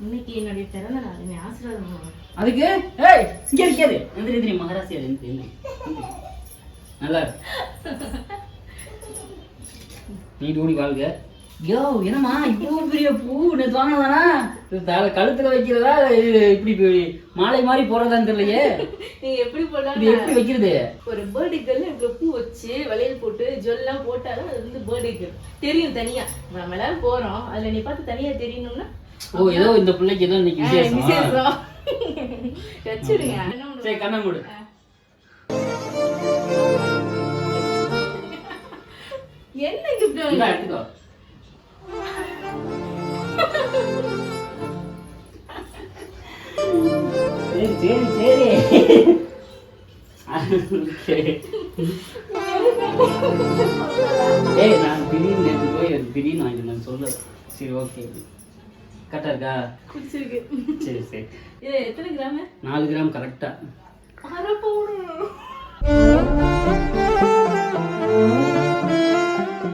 இன்னைக்கு என்னுடைய பிறந்த நாள் என்னை ஆசீர்வாதம். அதுக்கு ஏய் இங்க இருக்காது எந்திரி எந்திரி எந்திரி எந்திரி. நல்லா இருக்கு. நீ ஓடி வாழ்க யோ என்னம்மா இவ்வளோ பெரிய பூ வாங்கினதானா இது தலை கழுத்துல வைக்கிறதா இப்படி மாலை மாதிரி போறதான்னு தெரியலையே. நீங்க எப்படி இது போட்டாலும் எப்படி வைக்கிறது? ஒரு பர்த்டே கேர்ள் பூ வச்சு வளையல் போட்டு ஜுவல்லாம் போட்டாலும் அது வந்து பர்த்டே கேர்ள் தெரியும் தனியா. நம்ம எல்லாரும் போறோம். அதுல நீ பார்த்து தனியா தெரியணும்னா ஓ ஏதோ இந்த பிள்ளைக்கு ஏதோ இன்னைக்கு விசேஷம். வச்சிருங்க? சரி கண்ணை மூடு. என்ன வாங்கி- எடுத்துக்கோ. சரி சரி சரி. ஏய் நான் பிரியாணி நேற்று போய் ஒரு பிரியாணி வாங்கிட்டு சொல்ல சரி ஓகே. கரெக்டா இருக்கா? சரி சரி. நாலு கிராம் கரெக்டா. அரை பவுடர்